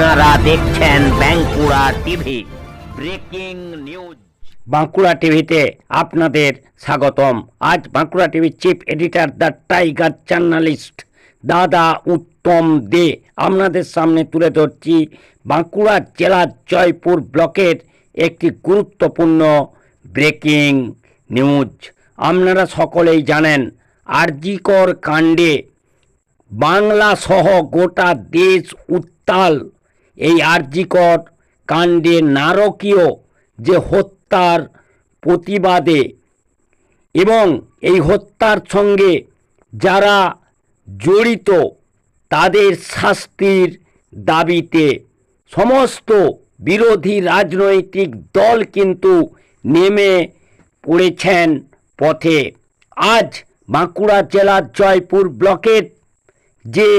আপনারা দেখছেন Bankura TV, breaking news. Bankura টিভিতে আপনাদের স্বাগতম। আজ বাঁকুড়া টিভির chief editor the tiger journalist দাদা উত্তম দে আপনাদের সামনে তুলে ধরছি বাঁকুড়া জেলার জয়পুর ব্লকের একটি গুরুত্বপূর্ণ ব্রেকিং নিউজ। আপনারা সকলেই জানেন, আরজিকর কাণ্ডে বাংলা সহ গোটা দেশ উত্তাল। এই আরজিকর কাণ্ডে নারকীয় যে হত্যার প্রতিবাদে এবং এই হত্যার সঙ্গে যারা জড়িত তাদের শাস্তির দাবিতে সমস্ত বিরোধী রাজনৈতিক দল কিন্তু নেমে পড়েছেন পথে। আজ বাঁকুড়া জেলার জয়পুর ব্লকের যে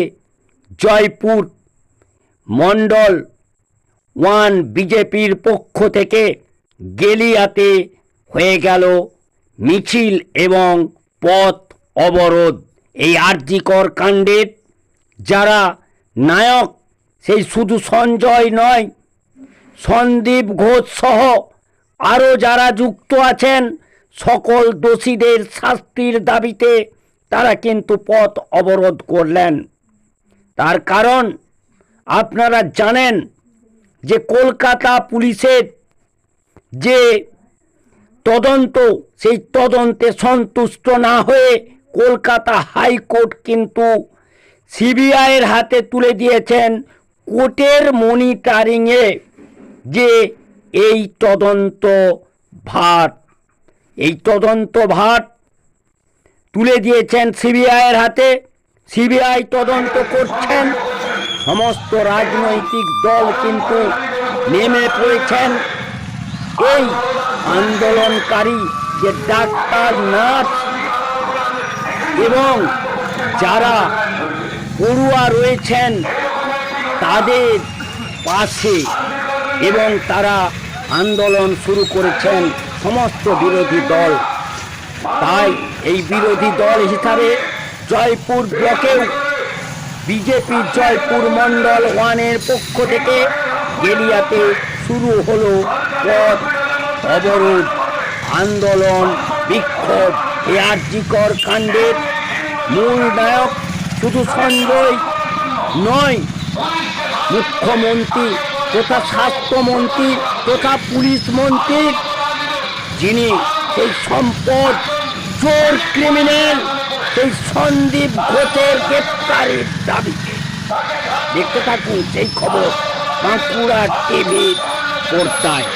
জয়পুর মণ্ডল ওয়ান বিজেপির পক্ষ থেকে গেলিয়াতে হয়ে গেল মিছিল এবং পথ অবরোধ। এই আরজিকর কাণ্ডের যারা নায়ক, সেই শুধু সঞ্জয় নয়, সন্দীপ ঘোষ সহ আরও যারা যুক্ত আছেন, সকল দোষীদের শাস্তির দাবিতে তারা কিন্তু পথ অবরোধ করলেন। তার কারণ আপনারা জানেন যে কলকাতা পুলিশের যে তদন্ত, সেই তদন্তে সন্তুষ্ট না হয়ে কলকাতা হাইকোর্ট কিন্তু সিবিআইয়ের হাতে তুলে দিয়েছেন কোর্টের মনিটারিংয়ে যে এই তদন্ত ভার। এই তদন্ত ভার তুলে দিয়েছেন সিবিআইয়ের হাতে। সিবিআই তদন্ত করছেন। সমস্ত রাজনৈতিক দল কিন্তু নেমে পড়েছেন। এই আন্দোলনকারী যে ডাক্তার নার্স এবং যারা পড়ুয়া রয়েছেন, তাদের পাশে এবং তারা আন্দোলন শুরু করেছেন সমস্ত বিরোধী দল। তাই এই বিরোধী দল হিসাবে জয়পুর ব্লকেও বিজেপি জয়পুর মণ্ডল ওয়ানের পক্ষ থেকে গেলিয়াতে শুরু হলো পথ অবরোধ, আন্দোলন, বিক্ষোভ। এ আর্যিকর কাণ্ডের মূল নায়ক শুধু সঞ্জয় নয়, মুখ্যমন্ত্রী তথা স্বাস্থ্যমন্ত্রী তথা পুলিশ মন্ত্রী, যিনি সেই সম্পদ চোর ক্রিমিনাল সেই সন্দীপ ঘোষের গ্রেপ্তারের দাবিতে। দেখতে থাকুন সেই খবর বাঁকুড়া টিভির পর্দায়